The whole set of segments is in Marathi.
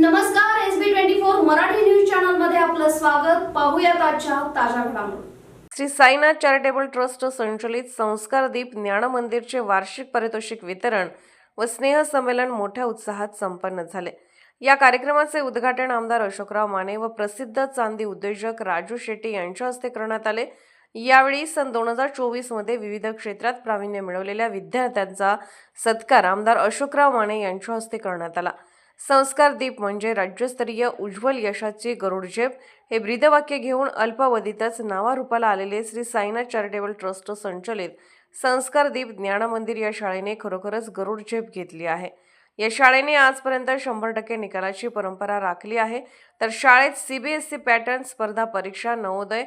नमस्कार S B twenty four Marathi news चॅनलमध्ये आपलं स्वागत. पाहूयात आजच्या ताज्या घडामोडी. श्री साईनाथ चॅरिटेबल ट्रस्ट संचलित संस्कारदीप ज्ञान मंदिरचे वार्षिक पारितोषिक वितरण व स्नेह संमेलन मोठ्या उत्साहात संपन्न झाले. या कार्यक्रमाचे उद्घाटन आमदार अशोकराव माने व प्रसिद्ध चांदी उद्योजक राजू शेट्टी यांच्या हस्ते करण्यात आले. यावेळी सन दोन हजार चोवीसमध्ये विविध क्षेत्रात प्रावीण्य मिळवलेल्या विद्यार्थ्यांचा सत्कार आमदार अशोकराव माने यांच्या हस्ते करण्यात आला. संस्कार दीप म्हणजे राज्यस्तरीय उज्ज्वल यशाची गरुडझेप. हे ब्रीदवाक्य घेऊन अल्पावधीतच नावारूपाला आलेले श्री साईनाथ चॅरिटेबल ट्रस्ट संचलित संस्कार दीप ज्ञान मंदिर या शाळेने खरोखरच गरुडझेप घेतली आहे. या शाळेने आजपर्यंत शंभर टक्के निकालाची परंपरा राखली आहे. तर शाळेत सीबीएसई पॅटर्न स्पर्धा परीक्षा Navodaya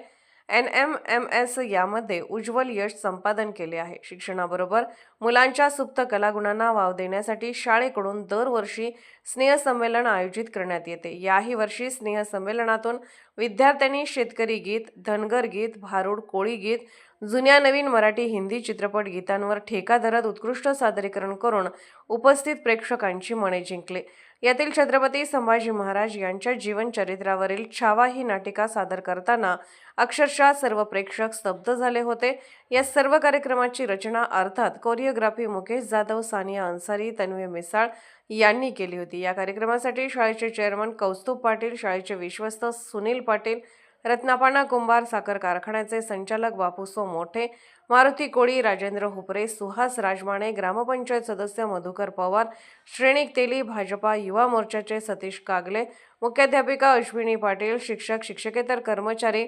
N M M S यामध्ये उज्ज्वल यश संपादन केले आहे. शिक्षणाबरोबर मुलांच्या सुप्त कलागुणांना वाव देण्यासाठी शाळेकडून दरवर्षी स्नेहसंमेलन आयोजित करण्यात येते. याही वर्षी स्नेहसंमेलनातून विद्यार्थ्यांनी शेतकरी गीत धनगर गीत भारूड कोळी गीत जुन्या नवीन मराठी हिंदी चित्रपट गीतांवर ठेका धरत उत्कृष्ट सादरीकरण करून उपस्थित प्रेक्षकांची मने जिंकले. यातील छत्रपती संभाजी महाराज यांच्या जीवनचरित्रावरील छावा ही नाटिका सादर करताना अक्षरशः सर्व प्रेक्षक स्तब्ध झाले होते. या सर्व कार्यक्रमाची रचना अर्थात कोरिओग्राफी मुकेश जाधव सानिया अन्सारी तन्वी मिसाळ यांनी केली होती. या कार्यक्रमासाठी शाळेचे चेअरमन कौस्तुभ पाटील शाळेचे विश्वस्त सुनील पाटील रत्नापाना कुंभार साखर कारखान्याचे संचालक बापूसो मोठे मारुती कोळी राजेंद्र हुपरे सुहास राजमाणे ग्रामपंचायत सदस्य मधुकर पवार श्रेणिक तेली भाजपा युवा मोर्चाचे सतीश कागले मुख्याध्यापिका अश्विनी पाटील शिक्षक शिक्षकेतर कर्मचारी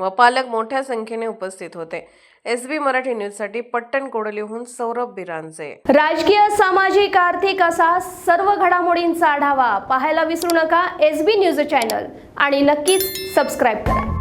व पालक मोठ्या संख्येने उपस्थित होते. एस बी मराठी न्यूजसाठी पट्टण कोडलीहून सौरभ बिरांचे. राजकीय सामाजिक आर्थिक असा सर्व घडामोडींचा आढावा पाहायला विसरू नका एस बी न्यूज चॅनल आणि नक्कीच सबस्क्राईब करा.